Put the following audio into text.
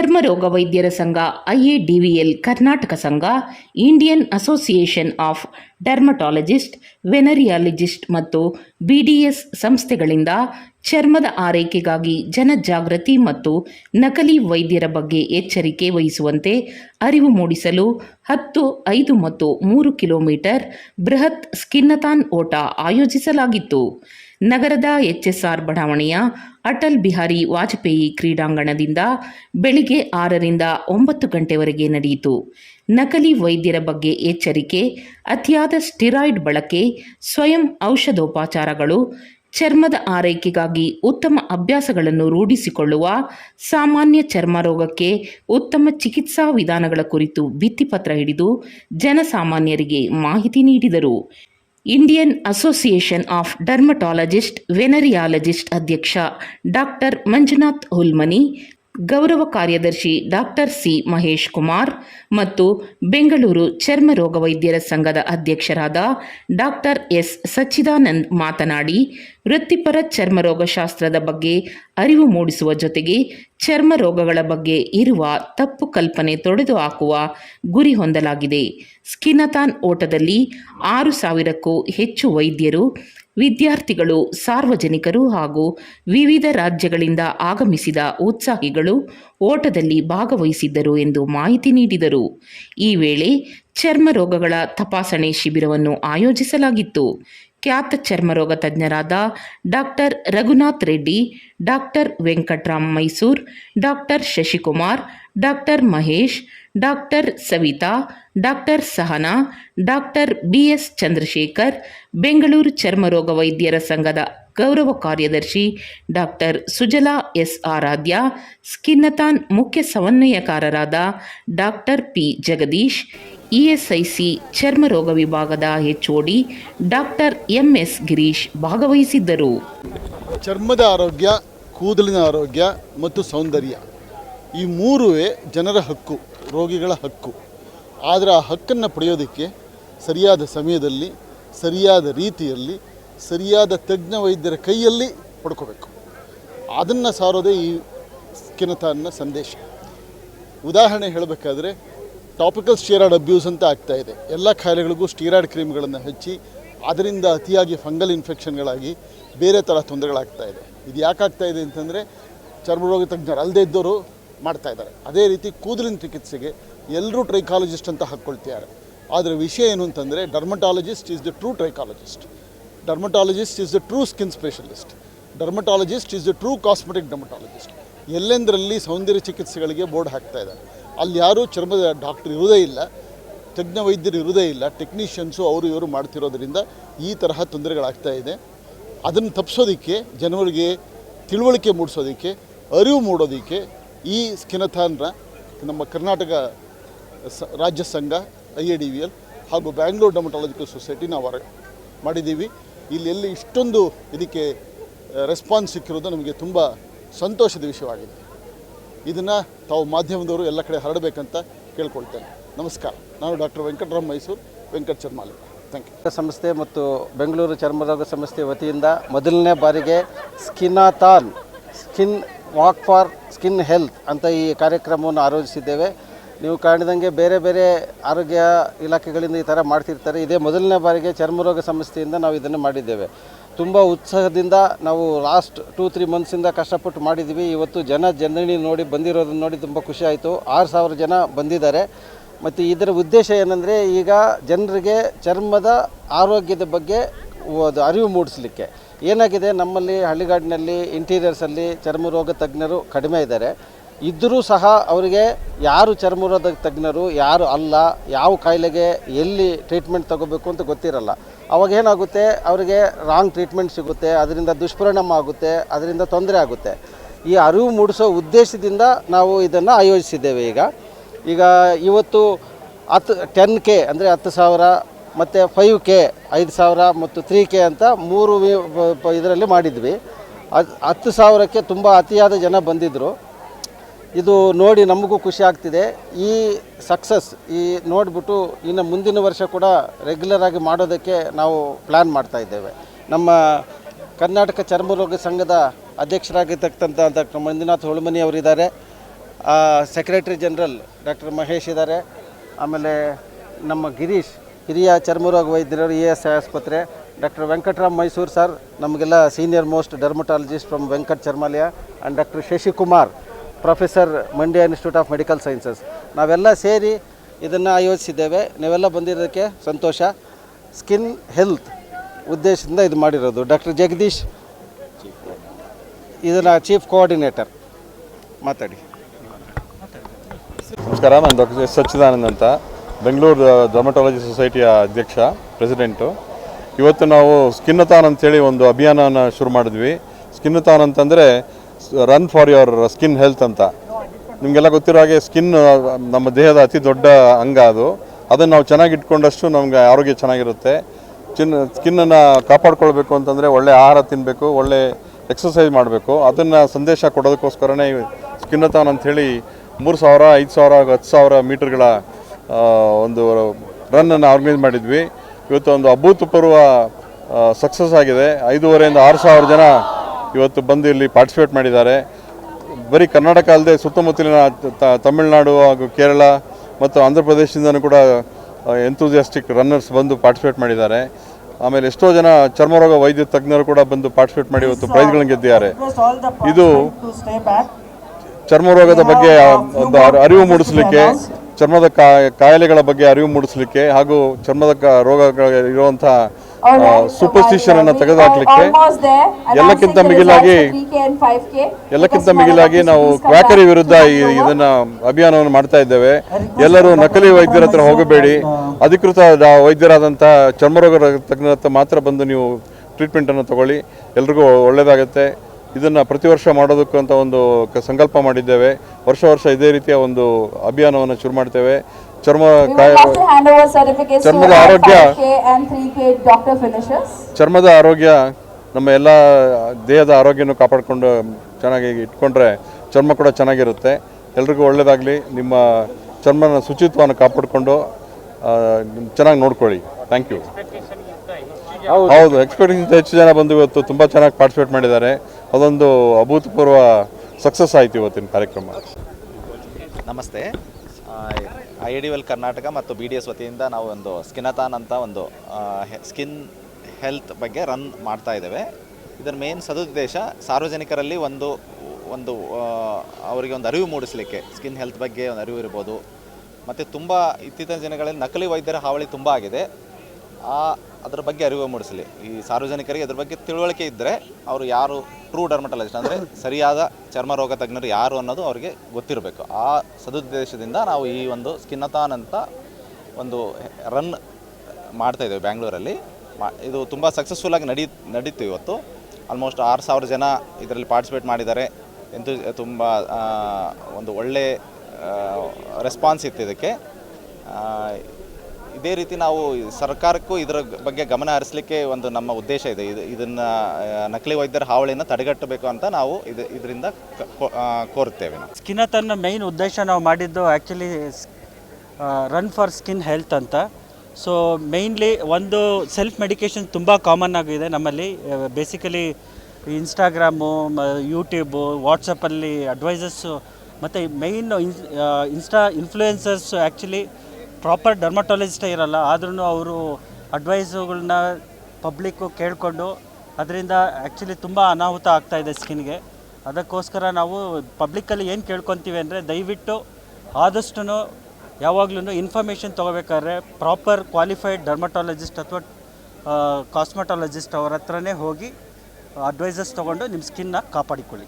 ಚರ್ಮರೋಗ ವೈದ್ಯರ ಸಂಘ, ಐಎಡಿವಿಎಲ್ ಕರ್ನಾಟಕ ಸಂಘ, Indian association of dermatologist, venereologist ಮತ್ತು ಬಿಡಿಎಸ್ ಸಂಸ್ಥೆಗಳಿಂದ ಚರ್ಮದ ಆರೈಕೆಗಾಗಿ ಜನಜಾಗೃತಿ ಮತ್ತು ನಕಲಿ ವೈದ್ಯರ ಬಗ್ಗೆ ಎಚ್ಚರಿಕೆ ವಹಿಸುವಂತೆ ಅರಿವು ಮೂಡಿಸಲು ಹತ್ತು, ಐದು ಮತ್ತು ಮೂರು ಕಿಲೋಮೀಟರ್ ಬೃಹತ್ ಸ್ಕಿನ್ನತಾನ್ ಓಟ ಆಯೋಜಿಸಲಾಗಿತ್ತು. ನಗರದ ಎಚ್ಎಸ್ಆರ್ ಬಡಾವಣೆಯ ಅಟಲ್ ಬಿಹಾರಿ ವಾಜಪೇಯಿ ಕ್ರೀಡಾಂಗಣದಿಂದ ಬೆಳಿಗ್ಗೆ ಆರರಿಂದ ಒಂಬತ್ತು ಗಂಟೆವರೆಗೆ ನಡೆಯಿತು. ನಕಲಿ ವೈದ್ಯರ ಬಗ್ಗೆ ಎಚ್ಚರಿಕೆ, ಅತಿಯಾದ ಸ್ಟಿರಾಯ್ಡ್ ಬಳಕೆ, ಸ್ವಯಂ ಔಷಧೋಪಚಾರಗಳು, ಚರ್ಮದ ಆರೈಕೆಗಾಗಿ ಉತ್ತಮ ಅಭ್ಯಾಸಗಳನ್ನು ರೂಢಿಸಿಕೊಳ್ಳುವ ಸಾಮಾನ್ಯ ಚರ್ಮ ರೋಗಕ್ಕೆ ಉತ್ತಮ ಚಿಕಿತ್ಸಾ ವಿಧಾನಗಳ ಕುರಿತು ಭಿತ್ತಿಪತ್ರ ಹಿಡಿದು ಜನಸಾಮಾನ್ಯರಿಗೆ ಮಾಹಿತಿ ನೀಡಿದರು. Indian association of dermatologist venereologist ಅಧ್ಯಕ್ಷ ಡಾಕ್ಟರ್ ಮಂಜುನಾಥ್ ಹುಲ್ಮನಿ ಗೌರವ ಕಾರ್ಯದರ್ಶಿ ಡಾಕ್ಟರ್ ಸಿ ಮಹೇಶ್ ಕುಮಾರ್ ಮತ್ತು ಬೆಂಗಳೂರು ಚರ್ಮ ರೋಗ ವೈದ್ಯರ ಸಂಘದ ಅಧ್ಯಕ್ಷರಾದ ಡಾಕ್ಟರ್ ಎಸ್ ಸಚ್ಚಿದಾನಂದ್ ಮಾತನಾಡಿ, ವೃತ್ತಿಪರ ಚರ್ಮರೋಗಶಾಸ್ತ್ರದ ಬಗ್ಗೆ ಅರಿವು ಮೂಡಿಸುವ ಜೊತೆಗೆ ಚರ್ಮ ರೋಗಗಳ ಬಗ್ಗೆ ಇರುವ ತಪ್ಪು ಕಲ್ಪನೆ ತೊಡೆದು ಹಾಕುವ ಗುರಿ ಹೊಂದಲಾಗಿದೆ. ಸ್ಕಿನಥಾನ್ ಓಟದಲ್ಲಿ ಆರು ಸಾವಿರಕ್ಕೂ ಹೆಚ್ಚು ವೈದ್ಯರು ವಿದ್ಯಾರ್ಥಿಗಳು, ಸಾರ್ವಜನಿಕರು ಹಾಗೂ ವಿವಿಧ ರಾಜ್ಯಗಳಿಂದ ಆಗಮಿಸಿದ ಉತ್ಸಾಹಿಗಳು ಓಟದಲ್ಲಿ ಭಾಗವಹಿಸಿದ್ದರು ಎಂದು ಮಾಹಿತಿ ನೀಡಿದರು. ಈ ವೇಳೆ ಚರ್ಮ ರೋಗಗಳ ತಪಾಸಣೆ ಶಿಬಿರವನ್ನು ಆಯೋಜಿಸಲಾಗಿತ್ತು. ಖ್ಯಾತ ಚರ್ಮರೋಗ ತಜ್ಞರಾದ doctor Raghunath Reddy doctor Venkatram Mysore doctor Shashikumar doctor Mahesh doctor Savita, doctor Sahana, doctor BS Chandrashekhar, Bengaluru ಚರ್ಮರೋಗ ವೈದ್ಯರ ಸಂಘದ ಗೌರವ ಕಾರ್ಯದರ್ಶಿ doctor Sujala S Aradhya skinathon ಮುಖ್ಯ ಸಮನ್ವಯಕಾರರಾದ ಡಾಕ್ಟರ್ ಪಿ ಜಗದೀಶ್ ಇಎಸ್ಐಸಿ ಚರ್ಮರೋಗ ವಿಭಾಗದ ಎಚ್ಒಡಿ ಡಾಕ್ಟರ್ ಎಂಎಸ್ ಗಿರೀಶ್ ಭಾಗವಹಿಸಿದ್ದರು. ಚರ್ಮದ ಆರೋಗ್ಯ, ಕೂದಲಿನ ಆರೋಗ್ಯ ಮತ್ತು ಸೌಂದರ್ಯ ಈ ಮೂರುವೇ ಜನರ ಹಕ್ಕು. ರೋಗಿಗಳ ಹಕ್ಕು. ಆದರೆ ಆ ಹಕ್ಕನ್ನು ಪಡೆಯೋದಕ್ಕೆ ಸರಿಯಾದ ಸಮಯದಲ್ಲಿ, ಸರಿಯಾದ ರೀತಿಯಲ್ಲಿ, ಸರಿಯಾದ ತಜ್ಞ ವೈದ್ಯರ ಕೈಯಲ್ಲಿ ಪಡ್ಕೋಬೇಕು. ಅದನ್ನು ಸಾರೋದೇ ಈ ಸ್ಕಿನಥಾನ್ನ ಸಂದೇಶ. ಉದಾಹರಣೆ ಹೇಳಬೇಕಾದ್ರೆ ಟಾಪಿಕಲ್ ಸ್ಟೀರಾಯ್ಡ್ ಅಬ್ಯೂಸ್ ಅಂತ ಆಗ್ತಾ ಇದೆ. ಎಲ್ಲ ಖಾಯಿಲೆಗಳಿಗೂ ಸ್ಟೀರಾಯ್ಡ್ ಕ್ರೀಮ್ಗಳನ್ನು ಹಚ್ಚಿ, ಅದರಿಂದ ಅತಿಯಾಗಿ ಫಂಗಲ್ ಇನ್ಫೆಕ್ಷನ್ಗಳಾಗಿ ಬೇರೆ ಥರ ತೊಂದರೆಗಳಾಗ್ತಾ ಇದೆ. ಇದು ಯಾಕಾಗ್ತಾ ಇದೆ ಅಂತಂದರೆ, ಚರ್ಮರೋಗ ತಜ್ಞರು ಅಲ್ಲದೇ ಇದ್ದವರು ಮಾಡ್ತಾ ಇದ್ದಾರೆ. ಅದೇ ರೀತಿ ಕೂದಲಿನ ಚಿಕಿತ್ಸೆಗೆ ಎಲ್ಲರೂ ಟ್ರೈಕಾಲಜಿಸ್ಟ್ ಅಂತ ಹಾಕ್ಕೊಳ್ತಿದ್ದಾರೆ. ಆದರೆ ವಿಷಯ ಏನು ಅಂತಂದರೆ dermatologist is the true trichologist. Dermatologist is the true skin specialist. Dermatologist is the true cosmetic dermatologist. ಎಲ್ಲೆಂದರಲ್ಲಿ ಸೌಂದರ್ಯ ಚಿಕಿತ್ಸೆಗಳಿಗೆ ಬೋರ್ಡ್ ಹಾಕ್ತಾ ಇದ್ದಾರೆ. ಅಲ್ಲಿ ಯಾರೂ ಚರ್ಮದ ಡಾಕ್ಟರ್ ಇರುವುದೇ ಇಲ್ಲ, ತಜ್ಞ ವೈದ್ಯರು ಇರುವುದೇ ಇಲ್ಲ, ಟೆಕ್ನಿಷಿಯನ್ಸು ಅವರು ಇವರು ಮಾಡ್ತಿರೋದ್ರಿಂದ ಈ ತರಹ ತೊಂದರೆಗಳಾಗ್ತಾ ಇದೆ. ಅದನ್ನು ತಪ್ಪಿಸೋದಕ್ಕೆ ಜನರಿಗೆ ತಿಳುವಳಿಕೆ ಮೂಡಿಸೋದಕ್ಕೆ, ಅರಿವು ಮೂಡೋದಕ್ಕೆ ಈ ಸ್ಕಿನಥಾನ್ರ ನಮ್ಮ ಕರ್ನಾಟಕ ರಾಜ್ಯ ಸಂಘ, I A D V L ಹಾಗೂ ಬ್ಯಾಂಗ್ಳೂರ್ ಡಮಟಾಲಜಿಕಲ್ ಸೊಸೈಟಿ ನಾವು ಮಾಡಿದ್ದೀವಿ. ಇಲ್ಲಿ ಎಲ್ಲಿ ಇಷ್ಟೊಂದು ಇದಕ್ಕೆ ರೆಸ್ಪಾನ್ಸ್ ಸಿಕ್ಕಿರೋದು ನಮಗೆ ತುಂಬ ಸಂತೋಷದ ವಿಷಯವಾಗಿದೆ. ಇದನ್ನು ತಾವು ಮಾಧ್ಯಮದವರು ಎಲ್ಲ ಕಡೆ ಹರಡಬೇಕಂತ ಕೇಳ್ಕೊಳ್ತೇನೆ. ನಮಸ್ಕಾರ. ನಾನು ಡಾಕ್ಟರ್ ವೆಂಕಟರಾಮ್ ಮೈಸೂರು, ವೆಂಕಟ್ ಚರ್ಮಾಲಿ ಥ್ಯಾಂಕ್ ಯು ಸಂಸ್ಥೆ ಮತ್ತು ಬೆಂಗಳೂರು ಚರ್ಮರೋಗ ಸಂಸ್ಥೆ ವತಿಯಿಂದ ಮೊದಲನೇ ಬಾರಿಗೆ skinathon, skin walk for skin health ಅಂತ ಈ ಕಾರ್ಯಕ್ರಮವನ್ನು ಆಯೋಜಿಸಿದ್ದೇವೆ. ನೀವು ಕಾಣಿದಂಗೆ ಬೇರೆ ಬೇರೆ ಆರೋಗ್ಯ ಇಲಾಖೆಗಳಿಂದ ಈ ಥರ ಮಾಡ್ತಿರ್ತಾರೆ. ಇದೇ ಮೊದಲನೇ ಬಾರಿಗೆ ಚರ್ಮರೋಗ ಸಮಸ್ಯೆಯಿಂದ ನಾವು ಇದನ್ನು ಮಾಡಿದ್ದೇವೆ. ತುಂಬ ಉತ್ಸಾಹದಿಂದ ನಾವು ಲಾಸ್ಟ್ ಟೂ, ತ್ರೀ ಮಂತ್ಸಿಂದ ಕಷ್ಟಪಟ್ಟು ಮಾಡಿದ್ದೀವಿ. ಇವತ್ತು ಜನ ಜನನಿ ನೋಡಿ ಬಂದಿರೋದನ್ನ ನೋಡಿ ತುಂಬ ಖುಷಿ ಆಯಿತು. ಆರು ಸಾವಿರ ಜನ ಬಂದಿದ್ದಾರೆ. ಮತ್ತು ಇದರ ಉದ್ದೇಶ ಏನಂದರೆ ಈಗ ಜನರಿಗೆ ಚರ್ಮದ ಆರೋಗ್ಯದ ಬಗ್ಗೆ ಅರಿವು ಮೂಡಿಸಲಿಕ್ಕೆ. ಏನಾಗಿದೆ? ನಮ್ಮಲ್ಲಿ ಹಳ್ಳಿಗಾಡಿನಲ್ಲಿ ಇಂಟೀರಿಯರ್ಸಲ್ಲಿ ಚರ್ಮರೋಗ ತಜ್ಞರು ಕಡಿಮೆ ಇದ್ದಾರೆ. ಇದ್ದರೂ ಸಹ ಅವರಿಗೆ ಯಾರು ಚರ್ಮರೋಗ ತಜ್ಞರು, ಯಾರು ಅಲ್ಲ, ಯಾವ ಕಾಯಿಲೆಗೆ ಎಲ್ಲಿ ಟ್ರೀಟ್ಮೆಂಟ್ ತಗೋಬೇಕು ಅಂತ ಗೊತ್ತಿರಲ್ಲ. ಅವಾಗ ಏನಾಗುತ್ತೆ? ಅವರಿಗೆ ರಾಂಗ್ ಟ್ರೀಟ್ಮೆಂಟ್ ಸಿಗುತ್ತೆ, ಅದರಿಂದ ದುಷ್ಪರಿಣಾಮ ಆಗುತ್ತೆ, ಅದರಿಂದ ತೊಂದರೆ ಆಗುತ್ತೆ. ಈ ಅರಿವು ಮೂಡಿಸೋ ಉದ್ದೇಶದಿಂದ ನಾವು ಇದನ್ನು ಆಯೋಜಿಸಿದ್ದೇವೆ ಈಗ. ಈಗ ಇವತ್ತು ಹತ್ತು ಟೆನ್ ಕೆ ಅಂದರೆ ಹತ್ತು ಸಾವಿರ ಮತ್ತು ಫೈವ್ ಕೆ ಐದು ಸಾವಿರ ಮತ್ತು ತ್ರೀ ಕೆ ಅಂತ ಮೂರು ಇದರಲ್ಲಿ ಮಾಡಿದ್ವಿ. ಅದು ಹತ್ತು ಸಾವಿರಕ್ಕೆ ತುಂಬ ಅತಿಯಾದ ಜನ ಬಂದಿದ್ದರು ಇದು ನೋಡಿ ನಮಗೂ ಖುಷಿ ಆಗ್ತಿದೆ. ಈ ಸಕ್ಸಸ್ ಈ ನೋಡಿಬಿಟ್ಟು ಇನ್ನು ಮುಂದಿನ ವರ್ಷ ಕೂಡ ರೆಗ್ಯುಲರ್ ಆಗಿ ಮಾಡೋದಕ್ಕೆ ನಾವು ಪ್ಲ್ಯಾನ್ ಮಾಡ್ತಾ ಇದ್ದೇವೆ. ನಮ್ಮ ಕರ್ನಾಟಕ ಚರ್ಮರೋಗ ಸಂಘದ ಅಧ್ಯಕ್ಷರಾಗಿರ್ತಕ್ಕಂಥ ಡಾಕ್ಟರ್ ಮಂಜುನಾಥ್ ಹೊಳಮನಿ ಅವರಿದ್ದಾರೆ. ಸೆಕ್ರೆಟರಿ ಜನರಲ್ ಡಾಕ್ಟರ್ ಮಹೇಶ್ ಇದ್ದಾರೆ. ಆಮೇಲೆ ನಮ್ಮ ಗಿರೀಶ್ ಹಿರಿಯ ಚರ್ಮರೋಗ ವೈದ್ಯರು ಇ ಎಸ್ ಆಸ್ಪತ್ರೆ, ಡಾಕ್ಟರ್ ವೆಂಕಟರಾಮ್ ಮೈಸೂರು ಸರ್, ನಮಗೆಲ್ಲ senior most dermatologist from Venkat Charmalaya and doctor Shashikumar, professor Mandya institute of medical sciences. ನಾವೆಲ್ಲ ಸೇರಿ ಇದನ್ನು ಆಯೋಜಿಸಿದ್ದೇವೆ. ನೀವೆಲ್ಲ ಬಂದಿರೋದಕ್ಕೆ ಸಂತೋಷ. ಸ್ಕಿನ್ ಹೆಲ್ತ್ ಉದ್ದೇಶದಿಂದ ಇದು ಮಾಡಿರೋದು. ಡಾಕ್ಟರ್ ಜಗದೀಶ್, ಇದನ್ನು ಚೀಫ್ ಕೋಆರ್ಡಿನೇಟರ್. ಮಾತಾಡಿ. ನಮಸ್ಕಾರ, ನಾನು ಡಾಕ್ಟರ್ ಸಚ್ಚಿದಾನಂದ್ ಅಂತ. ಬೆಂಗಳೂರು ಡರ್ಮಟಾಲಜಿ ಸೊಸೈಟಿಯ ಅಧ್ಯಕ್ಷ ಪ್ರೆಸಿಡೆಂಟು ಇವತ್ತು ನಾವು ಸ್ಕಿನ್ನತಾನ್ ಅಂತೇಳಿ ಒಂದು ಅಭಿಯಾನನ ಶುರು ಮಾಡಿದ್ವಿ. ಸ್ಕಿನ್ನತಾನ್ ಅಂತಂದರೆ run for your skin health ಅಂತ. ನಿಮಗೆಲ್ಲ ಗೊತ್ತಿರೋ ಹಾಗೆ ಸ್ಕಿನ್ ನಮ್ಮ ದೇಹದ ಅತಿ ದೊಡ್ಡ ಅಂಗ ಅದು. ಅದನ್ನು ನಾವು ಚೆನ್ನಾಗಿ ಇಟ್ಕೊಂಡಷ್ಟು ನಮಗೆ ಆರೋಗ್ಯ ಚೆನ್ನಾಗಿರುತ್ತೆ. ಚಿನ್ನ ಸ್ಕಿನ್ನನ್ನು ಕಾಪಾಡ್ಕೊಳ್ಬೇಕು ಅಂತಂದರೆ ಒಳ್ಳೆ ಆಹಾರ ತಿನ್ನಬೇಕು ಒಳ್ಳೆ ಎಕ್ಸಸೈಸ್ ಮಾಡಬೇಕು. ಅದನ್ನು ಸಂದೇಶ ಕೊಡೋದಕ್ಕೋಸ್ಕರನೇ ಸ್ಕಿನ್ನತಾನ್ ಅಂಥೇಳಿ ಮೂರು ಸಾವಿರ, ಐದು ಸಾವಿರ, ಹತ್ತು ಸಾವಿರ ಮೀಟರ್ಗಳ ಒಂದು ರನ್ನನ್ನು ಆರ್ಗನೈಸ್ ಮಾಡಿದ್ವಿ. ಇವತ್ತು ಒಂದು ಅಭೂತಪೂರ್ವ ಸಕ್ಸಸ್ ಆಗಿದೆ. ಐದೂವರೆಯಿಂದ ಆರು ಸಾವಿರ ಜನ ಇವತ್ತು ಬಂದು ಇಲ್ಲಿ ಪಾರ್ಟಿಸಿಪೇಟ್ ಮಾಡಿದ್ದಾರೆ. ಬರೀ ಕರ್ನಾಟಕ ಅಲ್ಲದೆ ಸುತ್ತಮುತ್ತಲಿನ ತಮಿಳುನಾಡು ಹಾಗೂ ಕೇರಳ ಮತ್ತು ಆಂಧ್ರ ಪ್ರದೇಶದಿಂದನೂ ಕೂಡ ಎಂಥೂಸಿಯಾಸ್ಟಿಕ್ ರನ್ನರ್ಸ್ ಬಂದು ಪಾರ್ಟಿಸಿಪೇಟ್ ಮಾಡಿದ್ದಾರೆ. ಆಮೇಲೆ ಎಷ್ಟೋ ಜನ ಚರ್ಮರೋಗ ವೈದ್ಯ ತಜ್ಞರು ಕೂಡ ಬಂದು ಪಾರ್ಟಿಸಿಪೇಟ್ ಮಾಡಿ ಇವತ್ತು ಪ್ರೈಸ್ಗಳನ್ನು ಗೆದ್ದಿದ್ದಾರೆ. ಇದು ಚರ್ಮರೋಗದ ಬಗ್ಗೆ ಒಂದು ಅರಿವು ಮೂಡಿಸಲಿಕ್ಕೆ ಚರ್ಮದ ಕಾಯಿಲೆಗಳ ಬಗ್ಗೆ ಅರಿವು ಮೂಡಿಸಲಿಕ್ಕೆ ಹಾಗೂ ಚರ್ಮದ ರೋಗಗಳ ಇರುವಂಥ ಸೂಪರ್ಸ್ಟಿಷನ್ ಅನ್ನು ತೆಗೆದುಹಾಕ್ಲಿಕ್ಕೆ ಎಲ್ಲಕ್ಕಿಂತ ಮಿಗಿಲಾಗಿ ಎಲ್ಲಕ್ಕಿಂತ ಮಿಗಿಲಾಗಿ ನಾವು ಕ್ವಾಕರಿ ವಿರುದ್ಧ ಈ ಇದನ್ನ ಅಭಿಯಾನವನ್ನು ಮಾಡ್ತಾ ಇದ್ದೇವೆ. ಎಲ್ಲರೂ ನಕಲಿ ವೈದ್ಯರ ಹತ್ರ ಹೋಗಬೇಡಿ. ಅಧಿಕೃತ ವೈದ್ಯರಾದಂತಹ ವೈದ್ಯರಾದಂಥ ಚರ್ಮರೋಗ ತಜ್ಞರ ಹತ್ರ ಮಾತ್ರ ಬಂದು ನೀವು ಟ್ರೀಟ್ಮೆಂಟನ್ನು ತಗೊಳ್ಳಿ. ಎಲ್ರಿಗೂ ಒಳ್ಳೆಯದಾಗುತ್ತೆ ಇದನ್ನು ಪ್ರತಿ ವರ್ಷ ಮಾಡೋದಕ್ಕಂತ ಅಂತ ಒಂದು ಕ- ಸಂಕಲ್ಪ ಮಾಡಿದ್ದೇವೆ. ವರ್ಷ ವರ್ಷ ಇದೇ ರೀತಿಯ ಒಂದು ಅಭಿಯಾನವನ್ನು ಶುರು ಮಾಡ್ತೇವೆ. ಚರ್ಮ ಕಾಯ ಚರ್ಮದ ಆರೋಗ್ಯ and 3K doctor finishes. ಚರ್ಮದ ಆರೋಗ್ಯ ನಮ್ಮ ಎಲ್ಲ ದೇಹದ ಆರೋಗ್ಯನೂ ಕಾಪಾಡಿಕೊಂಡು ಚೆನ್ನಾಗಿ ಇಟ್ಕೊಂಡ್ರೆ ಚರ್ಮ ಕೂಡ ಚೆನ್ನಾಗಿರುತ್ತೆ. ಎಲ್ರಿಗೂ ಒಳ್ಳೆಯದಾಗಲಿ ನಿಮ್ಮ ಚರ್ಮನ ಶುಚಿತ್ವವನ್ನು ಕಾಪಾಡಿಕೊಂಡು ಚೆನ್ನಾಗಿ ನೋಡ್ಕೊಳ್ಳಿ. ಥ್ಯಾಂಕ್ ಯು ಹೌದು ಎಕ್ಸ್ಪೆಕ್ಟೇಷನ್ ಹೆಚ್ಚು ಜನ ಬಂದು ಇವತ್ತು ತುಂಬ ಚೆನ್ನಾಗಿ ಪಾರ್ಟಿಸಿಪೇಟ್ ಮಾಡಿದ್ದಾರೆ. ಅದೊಂದು ಅಭೂತಪೂರ್ವ ಸಕ್ಸಸ್ ಆಯಿತು ಇವತ್ತಿನ ಕಾರ್ಯಕ್ರಮ. ನಮಸ್ತೆ. ಐ ಡಿ ವೆಲ್ ಕರ್ನಾಟಕ ಮತ್ತು ಬಿ ಡಿ ಎಸ್ ವತಿಯಿಂದ ನಾವು ಒಂದು ಸ್ಕಿನತಾನ್ ಅಂತ ಒಂದು ಸ್ಕಿನ್ ಹೆಲ್ತ್ ಬಗ್ಗೆ ರನ್ ಮಾಡ್ತಾ ಇದ್ದೇವೆ. ಇದರ ಮೇನ್ ಸದುದ್ದೇಶ ಸಾರ್ವಜನಿಕರಲ್ಲಿ ಒಂದು ಒಂದು ಅವರಿಗೆ ಒಂದು ಅರಿವು ಮೂಡಿಸಲಿಕ್ಕೆ, ಸ್ಕಿನ್ ಹೆಲ್ತ್ ಬಗ್ಗೆ ಒಂದು ಅರಿವು ಇರ್ಬೋದು. ಮತ್ತು ತುಂಬ ಇತ್ತೀಚಿನ ದಿನಗಳಲ್ಲಿ ನಕಲಿ ವೈದ್ಯರ ಹಾವಳಿ ತುಂಬ ಆಗಿದೆ. ಆ ಅದರ ಬಗ್ಗೆ ಅರಿವು ಮೂಡಿಸಲಿ. ಈ ಸಾರ್ವಜನಿಕರಿಗೆ ಅದರ ಬಗ್ಗೆ ತಿಳುವಳಿಕೆ ಇದ್ದರೆ ಅವರು ಯಾರು ಟ್ರೂ ಡರ್ಮಟಾಲಜಿಸ್ಟ್ ಅಂದರೆ ಸರಿಯಾದ ಚರ್ಮ ರೋಗ ತಜ್ಞರು ಯಾರು ಅನ್ನೋದು ಅವರಿಗೆ ಗೊತ್ತಿರಬೇಕು. ಆ ಸದುದ್ದೇಶದಿಂದ ನಾವು ಈ ಒಂದು ಸ್ಕಿನ್ನತಾನ್ ಅಂತ ಒಂದು ರನ್ ಮಾಡ್ತಾ ಇದ್ದೇವೆ ಬ್ಯಾಂಗ್ಳೂರಲ್ಲಿ. ಇದು ತುಂಬ ಸಕ್ಸಸ್ಫುಲ್ಲಾಗಿ ನಡಿ ನಡೀತು ಇವತ್ತು. ಆಲ್ಮೋಸ್ಟ್ ಆರು ಸಾವಿರ ಜನ ಇದರಲ್ಲಿ ಪಾರ್ಟಿಸಿಪೇಟ್ ಮಾಡಿದ್ದಾರೆ. ಎಂತೂ, ತುಂಬ ಒಂದು ಒಳ್ಳೆ ರೆಸ್ಪಾನ್ಸ್ ಇತ್ತು ಇದಕ್ಕೆ. ಇದೇ ರೀತಿ ನಾವು ಸರ್ಕಾರಕ್ಕೂ ಇದರ ಬಗ್ಗೆ ಗಮನ ಹರಿಸಲಿಕ್ಕೆ ಒಂದು ನಮ್ಮ ಉದ್ದೇಶ ಇದೆ. ಇದು ಇದನ್ನು ನಕಲಿ ವೈದ್ಯರ ಹಾವಳಿಯನ್ನು ತಡೆಗಟ್ಟಬೇಕು ಅಂತ ನಾವು ಇದು, ಇದರಿಂದ ಕೋರುತ್ತೇವೆ ನಾವು. ಸ್ಕಿನ್ನತನ್ನ ಮೇಯ್ನ್ ಉದ್ದೇಶ ನಾವು ಮಾಡಿದ್ದು actually run for skin health ಅಂತ. ಸೊ ಮೇಯ್ನ್ಲಿ ಒಂದು ಸೆಲ್ಫ್ ಮೆಡಿಕೇಷನ್ ತುಂಬ ಕಾಮನ್ ಆಗಿದೆ ನಮ್ಮಲ್ಲಿ. ಬೇಸಿಕಲಿ ಇನ್ಸ್ಟಾಗ್ರಾಮು ಯೂಟ್ಯೂಬು ವಾಟ್ಸಪ್ಪಲ್ಲಿ ಅಡ್ವೈಸಸ್ಸು ಮತ್ತು main insta influencers actually proper ಡರ್ಮಟಾಲಜಿಸ್ಟೇ ಇರಲ್ಲ ಆದ್ರೂ ಅವರು ಅಡ್ವೈಸುಗಳನ್ನ ಪಬ್ಲಿಕ್ಕು ಕೇಳಿಕೊಂಡು ಅದರಿಂದ ಆ್ಯಕ್ಚುಲಿ ತುಂಬ ಅನಾಹುತ ಆಗ್ತಾ ಇದೆ ಸ್ಕಿನ್ಗೆ. ಅದಕ್ಕೋಸ್ಕರ ನಾವು ಪಬ್ಲಿಕ್ಕಲ್ಲಿ ಏನು ಕೇಳ್ಕೊತೀವಿ ಅಂದರೆ ದಯವಿಟ್ಟು ಆದಷ್ಟು ಯಾವಾಗಲೂ ಇನ್ಫಾರ್ಮೇಷನ್ ತೊಗೋಬೇಕಾದ್ರೆ ಪ್ರಾಪರ್ ಕ್ವಾಲಿಫೈಡ್ ಡರ್ಮಟಾಲಜಿಸ್ಟ್ ಅಥವಾ ಕಾಸ್ಮೆಟಾಲಜಿಸ್ಟ್ ಅವ್ರ ಹತ್ರನೇ ಹೋಗಿ ಅಡ್ವೈಸಸ್ ತೊಗೊಂಡು ನಿಮ್ಮ ಸ್ಕಿನ್ನ ಕಾಪಾಡಿಕೊಳ್ಳಿ.